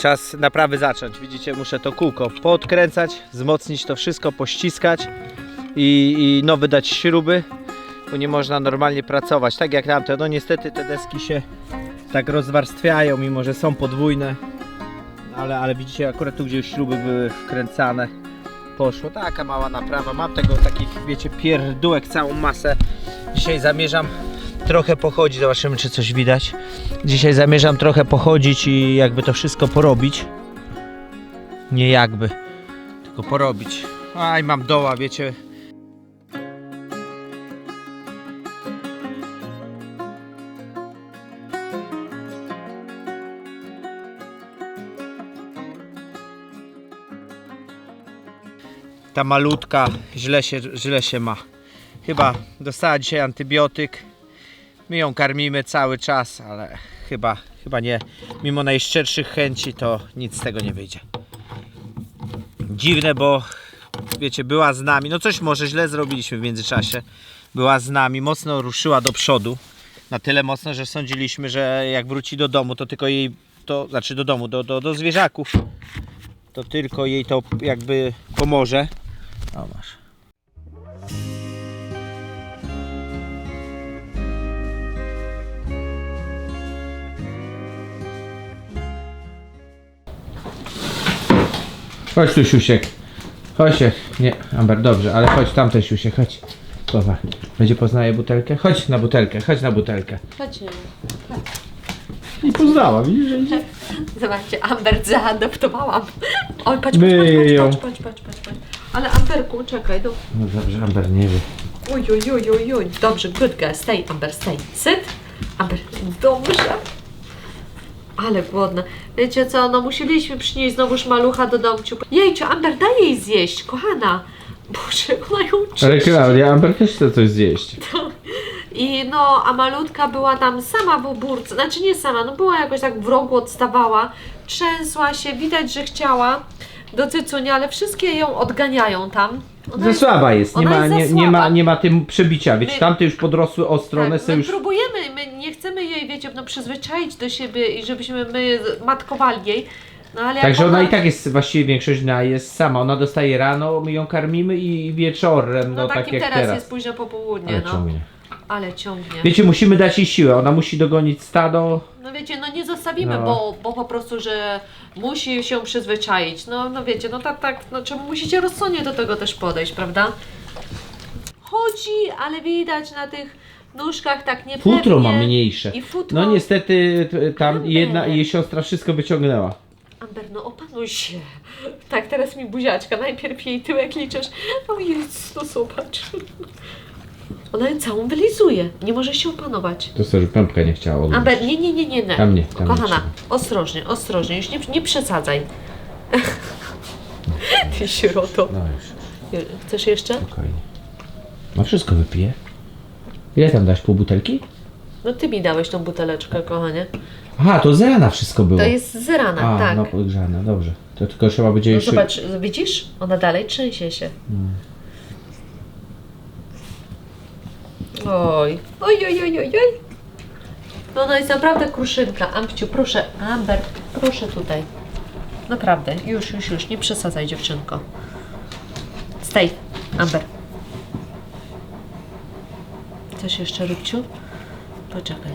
czas naprawy zacząć. Widzicie, muszę to kółko podkręcać, wzmocnić to wszystko, pościskać i, i no wydać śruby, bo nie można normalnie pracować. Tak jak tamte, no niestety te deski się tak rozwarstwiają, mimo że są podwójne. Ale, ale widzicie, akurat tu gdzie śruby były wkręcane, poszło. Taka mała naprawa. Mam tego takich, wiecie, pierdółek całą masę. Dzisiaj zamierzam trochę pochodzić, zobaczymy czy coś widać. Dzisiaj zamierzam trochę pochodzić i jakby to wszystko porobić. Nie jakby, tylko porobić. Aj, mam doła, wiecie. Ta malutka źle się, źle się ma. Chyba dostała dzisiaj antybiotyk. My ją karmimy cały czas, ale chyba, chyba nie. Mimo najszczerszych chęci to nic z tego nie wyjdzie. Dziwne, bo wiecie, była z nami. No coś może źle zrobiliśmy w międzyczasie. Była z nami, mocno ruszyła do przodu. Na tyle mocno, że sądziliśmy, że jak wróci do domu, to tylko jej, to znaczy do domu, do, do, do zwierzaków, to tylko jej to jakby pomoże. O masz. Chodź tu siusiek. Chodź się. Nie, Amber, dobrze, ale chodź tamten siusiek, chodź. Powa. Będzie poznaje butelkę? Chodź na butelkę, chodź na butelkę. Chodźmy. I poznała, widzisz, że idzie? Zobaczcie, Amber zaadoptowałam. Oj, patrz, patrz, Myję patrz, patrz, patrz, patrz, patrz, patrz. Ale Amberku, czekaj, do... No dobrze, Amber nie wie. Uj, uj, uj, uj, uj. Dobrze, good girl, stay, Amber, stay. Sit. Amber, dobrze. Ale głodna. Wiecie co, no musieliśmy przynieść znowuż malucha do domciu. Jejciu, Amber, daj jej zjeść, kochana. Boże, ona ją Ale czyści. Klaudia, Amber też chce coś zjeść. I no, a malutka była tam sama w obórce, znaczy nie sama, no była jakoś tak w rogu odstawała, trzęsła się, widać, że chciała do cycunia, ale wszystkie ją odganiają tam. Ona Za jest- słaba jest, nie ona ma, jest za nie, nie, ma, słaba. nie ma tym przebicia, wiecie, My- tamte już podrosły ostro, one tak, są my już... próbujemy, my nie chcemy jej, wiecie, no przyzwyczaić do siebie i żebyśmy my matkowali jej, no ale jak Także ona i tak jest, właściwie większość dnia jest sama, ona dostaje rano, my ją karmimy i wieczorem, no, no, tak takim jak teraz, teraz. jest późno po południe, Ale no, ciągnie. ale ciągnie. Wiecie, musimy dać jej siłę, ona musi dogonić stado, No wiecie, no nie zostawimy, No. bo, bo po prostu, że musi się przyzwyczaić. No, no wiecie, no tak, tak, no czemu musicie rozsądnie do tego też podejść, prawda? Chodzi, ale widać na tych nóżkach tak niepewnie. futro ma mniejsze. I futro. No niestety t- tam Amber. jedna jej siostra wszystko wyciągnęła. Amber, no opanuj się. Tak, teraz mi buziaczka, najpierw jej tyłek liczysz. O Jezus, no zobacz. Ona ją całą wylizuje, nie może się opanować. To sobie pępkę nie chciała. Amber, nie, nie, nie, nie, nie. Tam nie, tam nie Kochana, ostrożnie, ostrożnie, już nie, nie przesadzaj. Ty sieroto. No już, Chcesz jeszcze? spokojnie. No wszystko wypije. Ile tam dasz, pół butelki? No ty mi dałeś tą buteleczkę, kochanie. Aha, to z rana wszystko było. To jest z rana, A, tak. no podgrzane, dobrze. To tylko trzeba będzie No jeszcze... zobacz, widzisz? Ona dalej trzęsie się. Oj. Oj, oj, oj, oj, oj. No ona jest naprawdę kruszynka. Amciu, proszę, Amber, proszę tutaj. Naprawdę, już, już, już, nie przesadzaj dziewczynko. Stay, Amber. Coś jeszcze, Rybciu? Poczekaj,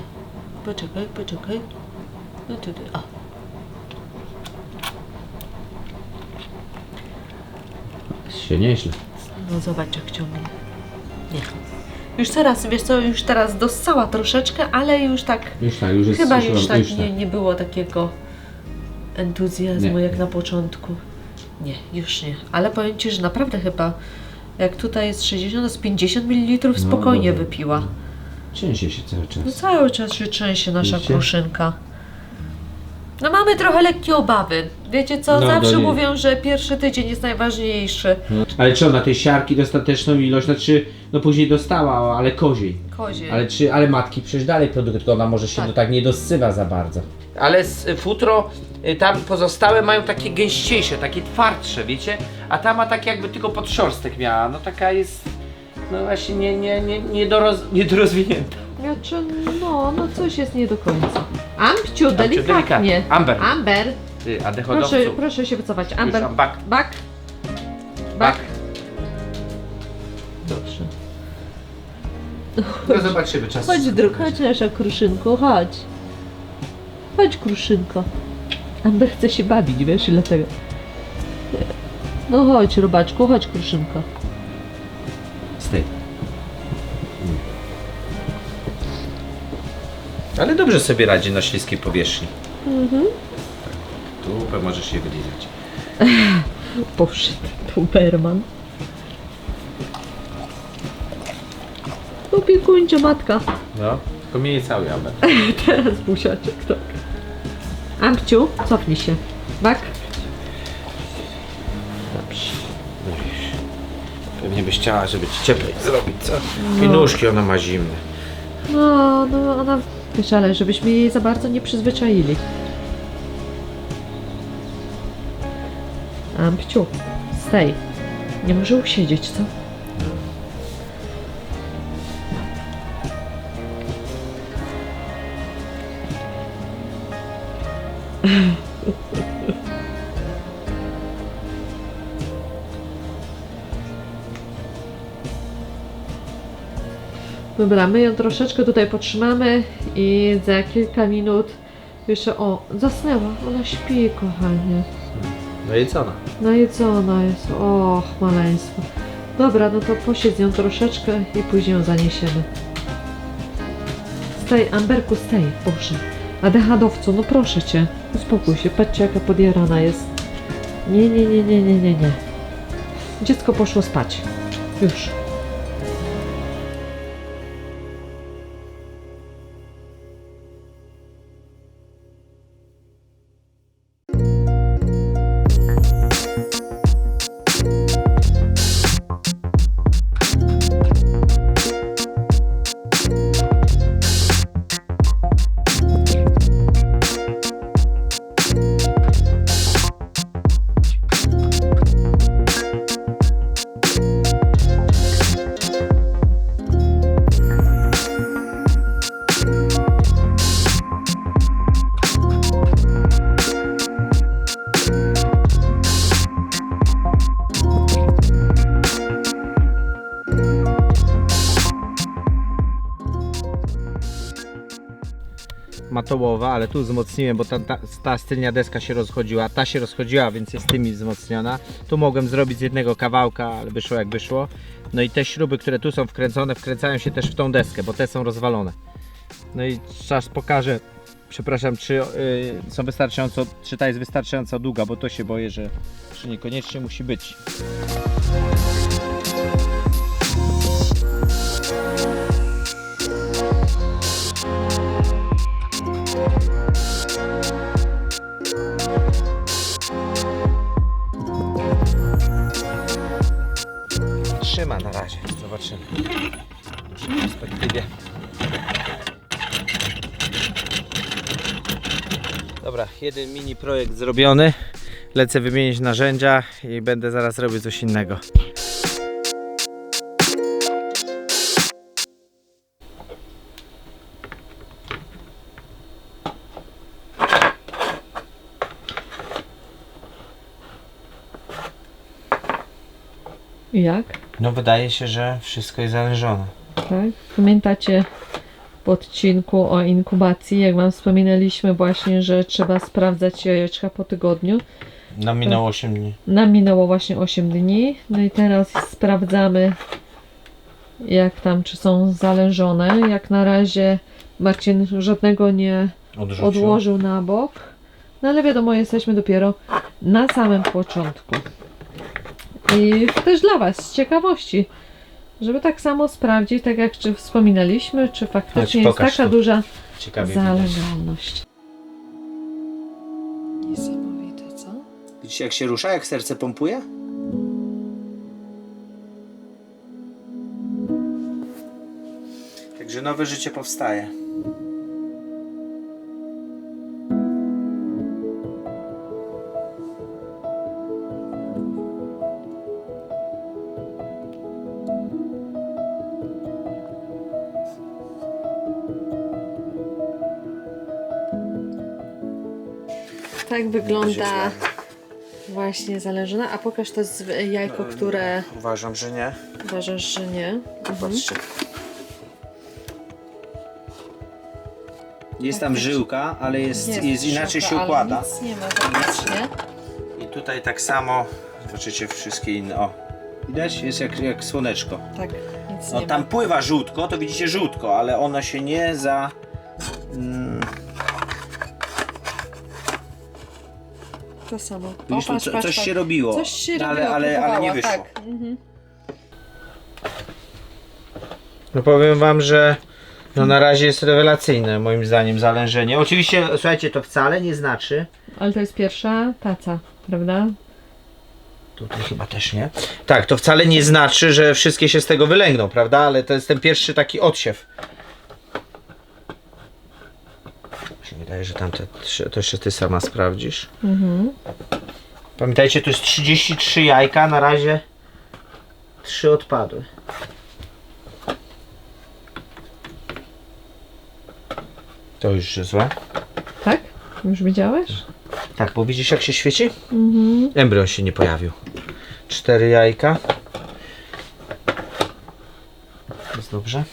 poczekaj, poczekaj. No tutaj, o. się nieźle. No zobacz jak ciągnie. Nie. Już teraz, wiesz co, już teraz dostała troszeczkę, ale już tak, Już tak, już jest... chyba już, tak nie, nie było takiego entuzjazmu Nie. jak na początku. Nie, już nie. Ale powiem Ci, że naprawdę chyba, jak tutaj jest 60, to z 50 ml spokojnie dobra. wypiła. Trzęsie się cały czas. No cały czas się trzęsie nasza Widzicie? kruszynka. No mamy trochę lekkie obawy. Wiecie co, No, zawsze do niej. mówią, że pierwszy tydzień jest najważniejszy. No. Ale czy ona tej siarki dostateczną ilość, znaczy, no później dostała, ale koziej. Kozie. Ale czy, ale matki przecież dalej produkt, ona może się Tak. to tak nie dosywa za bardzo. Ale z, futro, y, tam pozostałe mają takie gęściejsze, takie twardsze, wiecie? A ta ma tak jakby tylko podsziorstek miała, no taka jest, no właśnie nie, nie, nie, niedoroz, niedorozwinięta. Znaczy, no, no coś jest nie do końca. Amciu, delikatnie. delikatnie. Amber. Amber, Ty, a Proszę, proszę się wycofać. Amber, Już, back. back. Back. Dobrze. No zobaczymy czas. Chodź, druk, chodź nasza kruszynko, chodź. Chodź, kruszynko. Amber chce się bawić, wiesz, i dlatego. No chodź, robaczku, chodź, kruszynko. Stay. Ale dobrze sobie radzi na śliskiej powierzchni. Mhm. Tu możesz się wylizać. Poszedł Tuberman. Opiekuńczo matka. No, tylko miej cały Albert. Teraz buziaczek, tak. Ampciu, cofnij się. Bak. Dobrze. Pewnie byś chciała, żeby ci cieplej zrobić, co? I nóżki ona ma zimne. No, no ona... Wiesz, ale żebyśmy jej za bardzo nie przyzwyczaili. Ampciu, stej. Nie może usiedzieć, co? Dobra, my ją troszeczkę tutaj potrzymamy i za kilka minut jeszcze, o, zasnęła, ona śpi, kochanie. No i co ona? Najedzona jest, och, maleństwo. Dobra, no to posiedź nią troszeczkę i później ją zaniesiemy. Staj, Amberku, staj, Boże. Adechadowcu, no proszę Cię, uspokój się, patrzcie jaka podjarana jest. Nie, nie, nie, nie, nie, nie, nie. Dziecko poszło spać. Już. Matołowa, ale tu wzmocniłem, bo ta, ta, ta tylnia deska się rozchodziła, ta się rozchodziła, więc jest tymi wzmocniona. Tu mogłem zrobić z jednego kawałka, ale wyszło jak wyszło. No i te śruby, które tu są wkręcone, wkręcają się też w tą deskę, bo te są rozwalone. No i czas pokażę, przepraszam, czy y, są wystarczająco, czy ta jest wystarczająco długa, bo to się boję, że, że niekoniecznie musi być. Zobaczymy. W perspektywie. Dobra, jeden mini projekt zrobiony. Lecę wymienić narzędzia i będę zaraz robił coś innego. I Jak? No wydaje się, że wszystko jest zależone. Tak? Pamiętacie w odcinku o inkubacji, jak Wam wspominaliśmy właśnie, że trzeba sprawdzać jajeczka po tygodniu. No minęło 8 dni. Nam minęło właśnie 8 dni. No i teraz sprawdzamy, jak tam, czy są zalężone. Jak na razie Marcin żadnego nie Odrzucił. odłożył na bok. No ale wiadomo, jesteśmy dopiero na samym początku. I też dla Was z ciekawości, żeby tak samo sprawdzić, tak jak czy wspominaliśmy, czy faktycznie Chodź, jest pokaż taka to. duża Ciekawie widać. zalegalność. Niesamowite, co? Widzicie jak się rusza, jak serce pompuje? Także nowe życie powstaje. Tak wygląda właśnie zależna. A pokaż to z jajko, które Uważam, że nie. uważasz, że nie. Patrzcie. Jest tam żyłka, ale jest, jest, inaczej się ale układa. Nic nie ma faktycznie. I tutaj tak samo, zobaczycie wszystkie inne. O, widać? Jest jak, jak słoneczko. Tak, nic No nie tam ma. pływa żółtko, to widzicie żółtko, ale ono się nie za... Mm, To samo. O, widzisz, tu co, patrz, coś patrz. się robiło, Coś się no, robiło, ale, ale, ale nie próbowała, wyszło. Tak. Mhm. No powiem wam, że no na razie jest rewelacyjne moim zdaniem zalężenie. Oczywiście, słuchajcie, to wcale nie znaczy, Ale to jest pierwsza taca, prawda? Tutaj chyba też nie. Tak, to wcale nie znaczy, że wszystkie się z tego wylęgną, prawda? Ale to jest ten pierwszy taki odsiew. Mi się wydaje, że tamte trzy- to jeszcze ty sama sprawdzisz. Mhm. Pamiętajcie, to jest 33 jajka, na razie 3 odpadły. To już jest złe. Tak? Już widziałeś? Tak, bo widzisz jak się świeci? Mhm. Embrion się nie pojawił. Cztery jajka. Jest dobrze.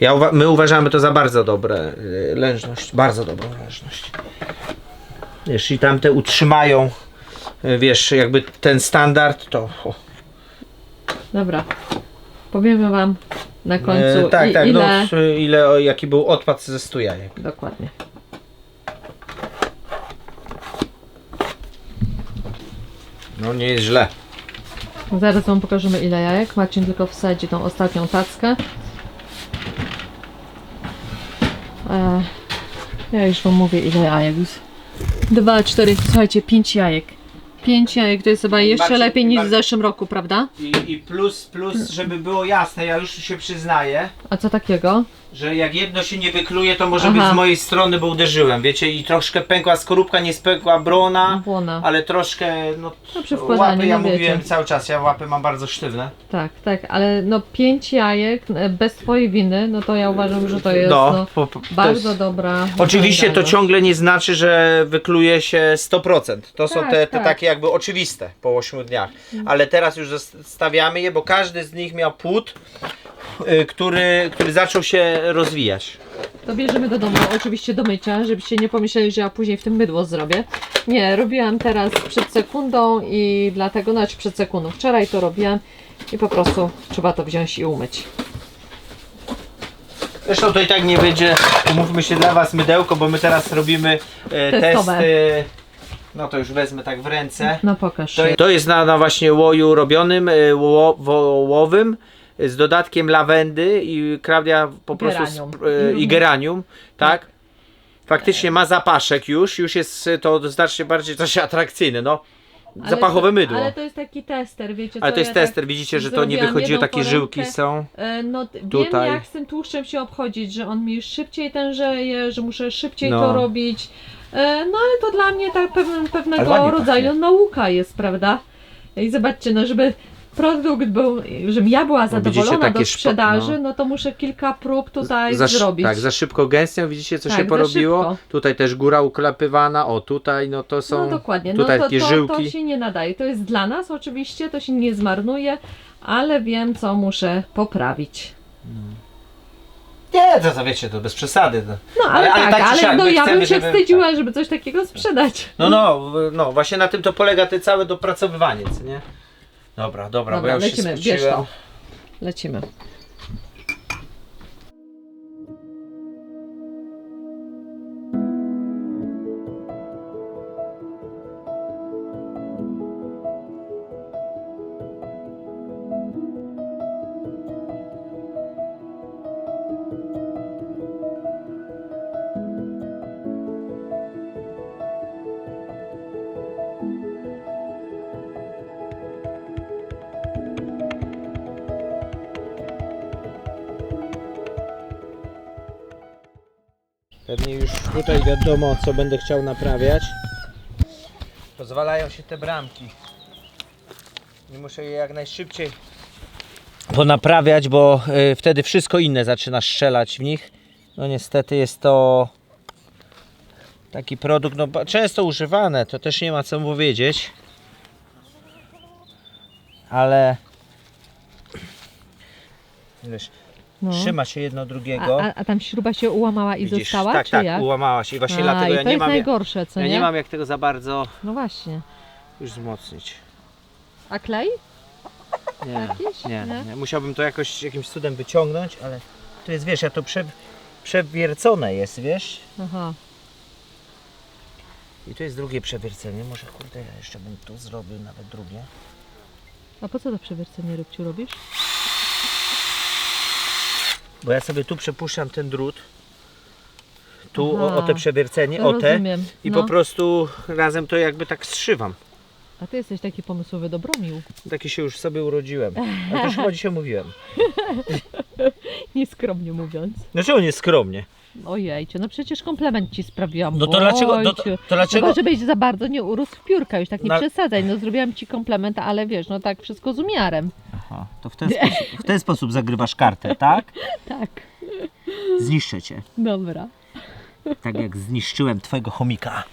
Ja uwa- my uważamy to za bardzo dobre y, lężność. Bardzo dobrą lężność. Jeśli tamte utrzymają, y, wiesz, jakby ten standard, to. O. Dobra. Powiemy wam na końcu E, tak, i, tak, ile... no, y, ile, o, jaki był odpad ze 100 jajek. Dokładnie. No nie jest źle. Zaraz wam pokażemy ile jajek. Marcin tylko wsadzi tą ostatnią tackę. E, ja już wam mówię ile jajek. Dwa, cztery, słuchajcie, pięć jajek. Pięć jajek to jest chyba jeszcze Marcin, lepiej niż w zeszłym roku, prawda? I, I plus, plus, żeby było jasne, ja już się przyznaję, A co takiego? Że jak jedno się nie wykluje, to może Aha. być z mojej strony, bo uderzyłem, wiecie, i troszkę pękła skorupka, nie spękła brona, Błona. ale troszkę, no, No przy wkładaniu, łapy, ja no wiecie. mówiłem cały czas, ja łapy mam bardzo sztywne. Tak, tak, ale no pięć jajek e, bez twojej winy, no to ja uważam, że to jest no, po, po, to bardzo jest- dobra. Oczywiście to ciągle nie znaczy, że wykluje się 100%. To są Tak, te, te tak. takie jakby oczywiste po 8 dniach. Ale teraz już zostawiamy je, bo każdy z nich miał płód, który, który zaczął się rozwijać. To bierzemy do domu, oczywiście do mycia, żebyście nie pomyśleli, że ja później w tym mydło zrobię. Nie, robiłam teraz przed sekundą i dlatego, znaczy przed sekundą, wczoraj to robiłam i po prostu trzeba to wziąć i umyć. Zresztą to i tak nie będzie, umówmy się dla Was mydełko, bo my teraz robimy e, Testowe. testy. No to już wezmę tak w ręce. No pokaż. To, to jest na, na właśnie łoju robionym, e, ło, e, z dodatkiem lawendy i Klaudia po prostu Geranium. sp- e, i geranium, tak? Faktycznie ma zapaszek już, już jest e, to znacznie bardziej coś atrakcyjne, no. Ale Zapachowe to, mydło. Ale to jest taki tester, wiecie co, to jest ja tak- tester, widzicie, że to nie zrobiłam wychodziło, jedną takie porębkę. żyłki są. E, No, t- wiem Tutaj. jak z tym tłuszczem się obchodzić, że on mi szybciej tężeje, że muszę szybciej No. to robić. E, No ale to dla mnie tak Ale pewnego ładnie rodzaju pachnie. nauka jest, prawda? I zobaczcie, no żeby produkt był, żebym ja była No, zadowolona do sprzedaży, no. no. to muszę kilka prób tutaj Za, zrobić. tak, za szybko gęstnią, widzicie co Tak, się porobiło? szybko. Tutaj też góra uklepywana, o tutaj, no to są no dokładnie, tutaj no to, takie to, żyłki. to się nie nadaje. To jest dla nas oczywiście, to się nie zmarnuje, ale wiem co muszę poprawić. Nie, to, to wiecie, to bez przesady. No, No ale, Ale- ale tak, tak ale no ja chcemy, bym się żeby- wstydziła, żeby coś takiego sprzedać. no, no, no, właśnie na tym to polega te całe dopracowywanie, co nie? Dobra, dobra, bo Dobra, ja już lecimy, się to. Lecimy. Pewnie już tutaj wiadomo, co będę chciał naprawiać. Pozwalają się te bramki. Nie muszę je jak najszybciej ponaprawiać, bo y, wtedy wszystko inne zaczyna strzelać w nich. No niestety jest to Taki produkt, no często używany, to też nie ma co powiedzieć. Ale wiesz, No. trzyma się jedno drugiego. A, a, tam śruba się ułamała i Widzisz, została, tak, czy tak, jak? ułamała się i właśnie a, dlatego i ja to nie jest mam, najgorsze, co ja nie? nie mam jak tego za bardzo No właśnie. już wzmocnić. A klej? Nie, Jakiś? nie, Nie? nie. Musiałbym to jakoś jakimś cudem wyciągnąć, ale to jest, wiesz, ja to prze, przewiercone jest, wiesz? Aha. I to jest drugie przewiercenie. Może kurde, ja jeszcze bym tu zrobił nawet drugie. A po co to przewiercenie rybciu robisz? Bo ja sobie tu przepuszczam ten drut. Tu o, Aha. o te przewiercenie, o te. rozumiem. I no. po prostu razem to jakby tak zszywam. A ty jesteś taki pomysłowy dobromił. Taki się już sobie urodziłem. A to już chyba dzisiaj mówiłem. Nieskromnie mówiąc. Dlaczego nie skromnie? Ojejcie, no przecież komplement ci sprawiłam. No to dlaczego, no to, Ojciu. to dlaczego, Chyba, żebyś za bardzo nie urósł w piórka, już tak nie przesadzaj. No zrobiłam ci komplement, ale wiesz, no tak wszystko z umiarem. Aha, to w ten, sposób, w ten sposób zagrywasz kartę, tak? Tak, Zniszczę cię. dobra. Tak jak zniszczyłem twojego chomika.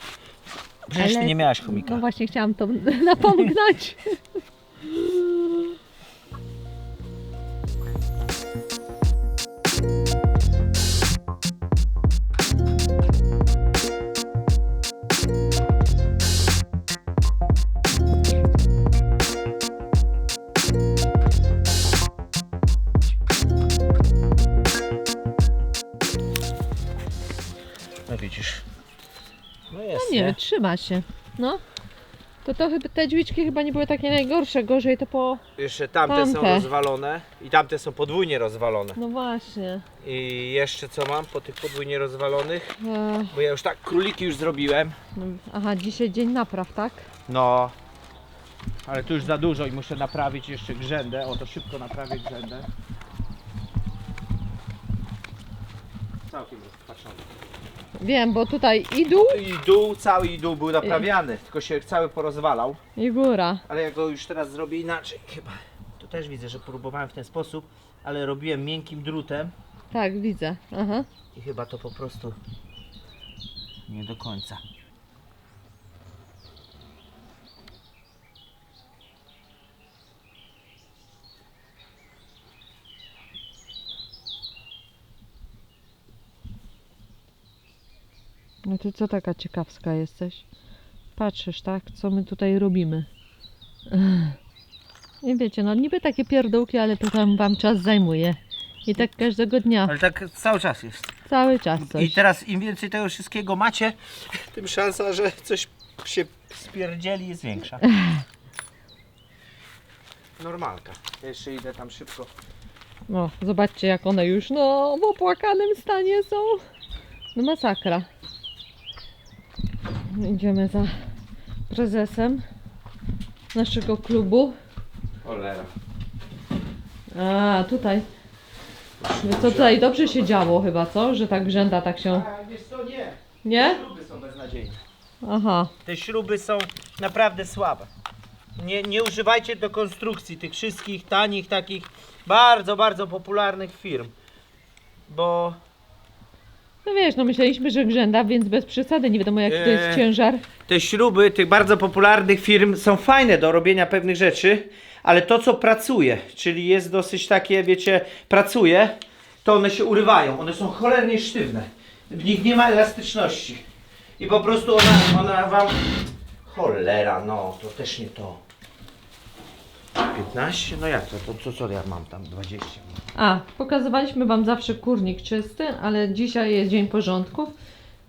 Przecież ty Ale- nie miałaś chomika. No właśnie chciałam to napomknąć. trzyma się. No. To, to chyba te dźwiczki chyba nie były takie najgorsze, gorzej to po... Jeszcze tamte, są Tamte. rozwalone i tamte są podwójnie rozwalone. No właśnie. I jeszcze co mam po tych podwójnie rozwalonych? E, Bo ja już tak króliki już zrobiłem. no, aha, dzisiaj dzień napraw, tak? No. Ale tu już za dużo i muszę naprawić jeszcze grzędę. O, to szybko naprawię grzędę. Całkiem rozpatrzony. Wiem, bo tutaj i dół, I dół, cały i dół był naprawiany, tylko się cały porozwalał. i góra. Ale ja go już teraz zrobię inaczej chyba. Tu też widzę, że próbowałem w ten sposób, ale robiłem miękkim drutem Tak, widzę. Aha. i chyba to po prostu nie do końca. No ty co taka ciekawska jesteś? Patrzysz, tak? Co my tutaj robimy? Nie wiecie, no niby takie pierdółki, ale to tam wam czas zajmuje. I tak każdego dnia, Ale tak cały czas jest. cały czas coś. I teraz im więcej tego wszystkiego macie, tym szansa, że coś się spierdzieli jest większa. Normalka. Ja jeszcze idę tam szybko. No, zobaczcie jak one już, no, w opłakanym stanie są. No masakra. Idziemy za prezesem naszego klubu. Cholera. A, tutaj. Co tutaj dobrze się działo chyba, co? Że tak grzęda tak się... A wiesz co, nie. Nie? Śruby są beznadziejne. Aha. Te śruby są naprawdę słabe. Nie, nie używajcie do konstrukcji tych wszystkich tanich, takich bardzo, bardzo popularnych firm. Bo No wiesz, no myśleliśmy, że grzęda, więc bez przesady, nie wiadomo jaki to jest Eee. ciężar. te śruby tych bardzo popularnych firm są fajne do robienia pewnych rzeczy, ale to co pracuje, czyli jest dosyć takie, wiecie, pracuje, to one się urywają. One są cholernie sztywne. W nich nie ma elastyczności. I po prostu ona, ona wam. Cholera, no, to też nie to. 15? No jak to? To co, co ja mam tam? 20. A, pokazywaliśmy Wam zawsze kurnik czysty, ale dzisiaj jest dzień porządków.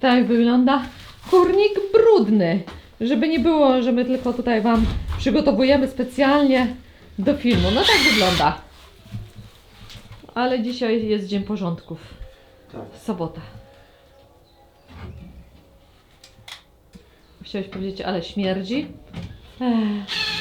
Tak wygląda kurnik brudny. Żeby nie było, że my tylko tutaj Wam przygotowujemy specjalnie do filmu. No tak wygląda. Ale dzisiaj jest dzień porządków. Tak. Sobota. Chciałeś powiedzieć, ale śmierdzi. Ech.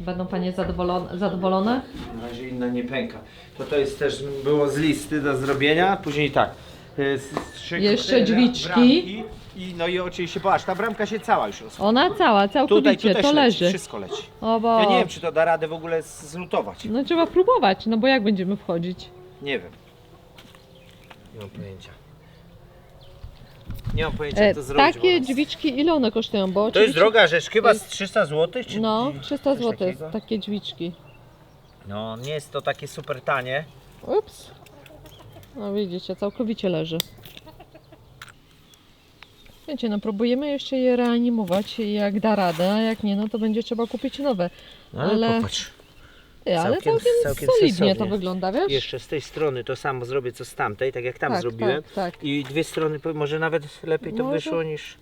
Będą Panie zadowolone? zadowolone? Na razie inna nie pęka. To to jest też było z listy do zrobienia. Później tak. y, z- z trzy Jeszcze drzwiczki. bramki I no i oczywiście, patrz, ta bramka się cała już rozpadła. Ona cała, Tutaj, całkowicie, tu też to leci, leży. wszystko leci. O bo... Ja nie wiem, czy to da radę w ogóle z- zlutować. No trzeba próbować, no bo jak będziemy wchodzić? Nie wiem. Nie mam pojęcia. Nie mam pojęcia, jak E, to zrobić. takie dźwiczki ile one kosztują? Bo To jest oczywiście- droga rzecz, chyba to z 300 zł? Czy No, 300 coś zł takiego? takie dźwiczki. No, nie jest to takie super tanie. Ups. No widzicie, całkowicie leży. Wiecie, no próbujemy jeszcze je reanimować jak da radę, a jak nie, no to będzie trzeba kupić nowe. No, ale, Ale- popatrz. Ty, ale Całkiem- całkiem, całkiem solidnie to sensownie. wygląda, wiesz? Jeszcze z tej strony to samo zrobię co z tamtej, tak jak tam tak, zrobiłem. Tak, tak. I dwie strony, może nawet lepiej to Może. wyszło niż...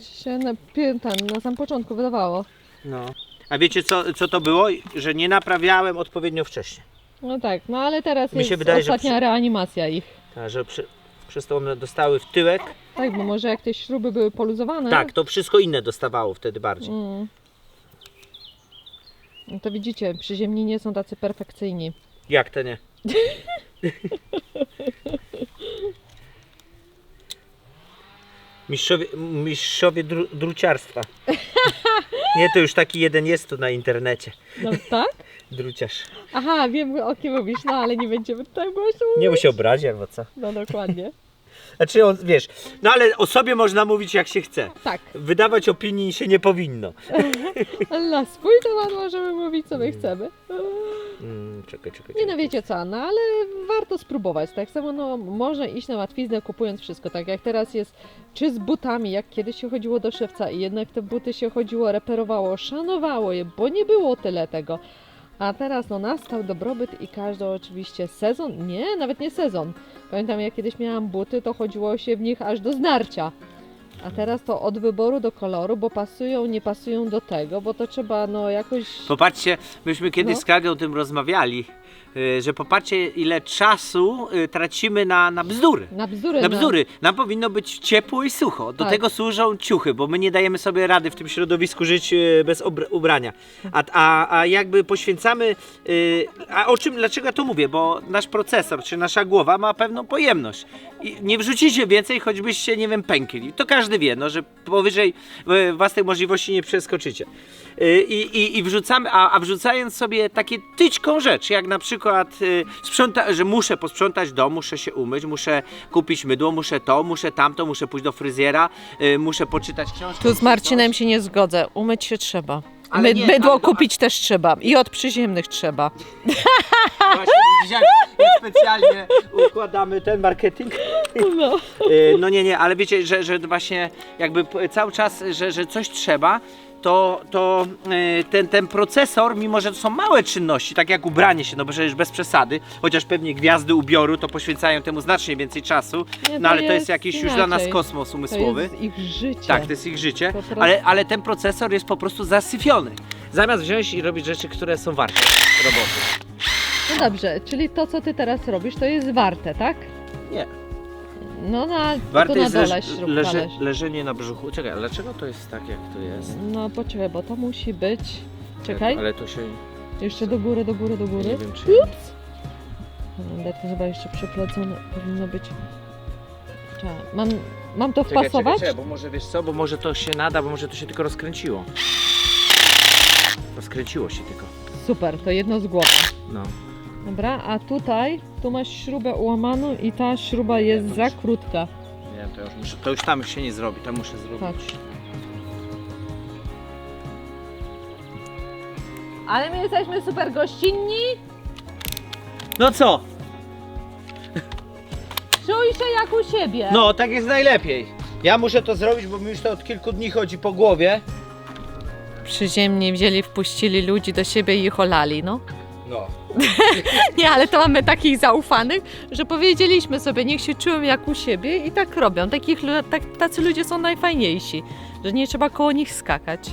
Się na, pi- ten, na samym początku wydawało. No. A wiecie co, co to było? Że nie naprawiałem odpowiednio wcześnie. No tak, no ale teraz Mi jest się wydaje, że ostatnia przy- reanimacja ich. Tak, że przy, przez to one dostały w tyłek. Tak, bo może jak te śruby były poluzowane. Tak, to wszystko inne dostawało wtedy bardziej. Mm. No to widzicie, przyziemni nie są tacy perfekcyjni. Jak to nie? Mistrzowie, mistrzowie dru, druciarstwa. Nie, to już taki jeden jest tu na internecie. No tak? Druciarz. Aha, wiem o kim mówisz, no ale nie będziemy tutaj głośno Nie mówić. mu się obrazi albo co. No dokładnie. Znaczy, on, wiesz, no ale o sobie można mówić jak się chce. Tak, Wydawać opinii się nie powinno. ale na swój temat możemy mówić co my chcemy. Mm, czekaj, czekaj. Nie no czekaj. wiecie co, no ale warto spróbować. Tak samo no, można iść na łatwiznę kupując wszystko. Tak jak teraz jest, czy z butami, jak kiedyś się chodziło do szewca i jednak te buty się chodziło, reperowało, szanowało je, bo nie było tyle tego. A teraz no nastał dobrobyt i każdy oczywiście sezon, nie, nawet nie sezon. Pamiętam jak kiedyś miałam buty, to chodziło się w nich aż do znarcia. A teraz to od wyboru do koloru, bo pasują, nie pasują do tego, bo to trzeba no jakoś... Popatrzcie, myśmy kiedyś No. z Klaudią o tym rozmawiali, że popatrzcie ile czasu y, tracimy na, na bzdury. Na bzdury. Na bzdury. Nam powinno być ciepło i sucho. Do Tak. tego służą ciuchy, bo my nie dajemy sobie rady w tym środowisku żyć e, bez ubrania. A, a, a jakby poświęcamy. y, a o czym, dlaczego ja to mówię? Bo nasz procesor, czy nasza głowa ma pewną pojemność. I nie wrzucicie więcej, choćbyście, nie wiem, pękli. To każdy wie, no, że powyżej e, własnej możliwości nie przeskoczycie. Y, I, i, i wrzucamy, a, a wrzucając sobie takie tyćką rzecz, jak na przykład y, sprząta, że muszę posprzątać dom, muszę się umyć, muszę kupić mydło, muszę to, muszę tamto, muszę pójść do fryzjera, y, muszę poczytać książkę. Tu z Marcinem się nie zgodzę. Umyć się trzeba. Ale nie, mydło ale kupić też trzeba. I od przyziemnych trzeba. Właśnie, jak specjalnie układamy ten marketing. No. Y, No nie, nie, ale wiecie, że, że właśnie jakby p- cały czas, że, że coś trzeba, to, to y, ten, ten procesor, mimo że to są małe czynności, tak jak ubranie się, no bo przecież bez przesady, chociaż pewnie gwiazdy ubioru to poświęcają temu znacznie więcej czasu, Nie, no to ale to jest jest jakiś już dla nas inaczej. kosmos To umysłowy. jest ich życie. Tak, to jest ich życie, Po prostu. ale, ale ten procesor jest po prostu zasyfiony. Zamiast wziąć i robić rzeczy, które są warte roboty. No dobrze, czyli to, co ty teraz robisz, to jest warte, tak? Nie. No na, Warte na jest dole leż, leże, leżenie na brzuchu. Czekaj, a dlaczego to jest tak, jak to jest? No poczekaj, bo to musi być... Czekaj, Ale to się jeszcze do góry, do góry, do góry. nie wiem czy... No, to chyba jeszcze przeplecone powinno być... Czekaj, mam, mam to Czekaj, wpasować? czekaj, czekaj, bo może wiesz co, bo może to się nada, bo może to się tylko rozkręciło. Rozkręciło się tylko. Super, to jedno z głowy. No. Dobra, a tutaj, tu masz śrubę ułamaną i ta śruba jest to za już- krótka. Nie, to już, muszę, to już tam się nie zrobi, to muszę zrobić. Patrz. Ale my jesteśmy super gościnni. No co? Czuj się jak u siebie. No, tak jest najlepiej. Ja muszę to zrobić, bo mi już to od kilku dni chodzi po głowie. Przyziemni wzięli, wpuścili ludzi do siebie i ich olali, no. No. Nie, ale to mamy takich zaufanych, że powiedzieliśmy sobie, niech się czują jak u siebie i tak robią. Takich, tak, tacy ludzie są najfajniejsi, że nie trzeba koło nich skakać.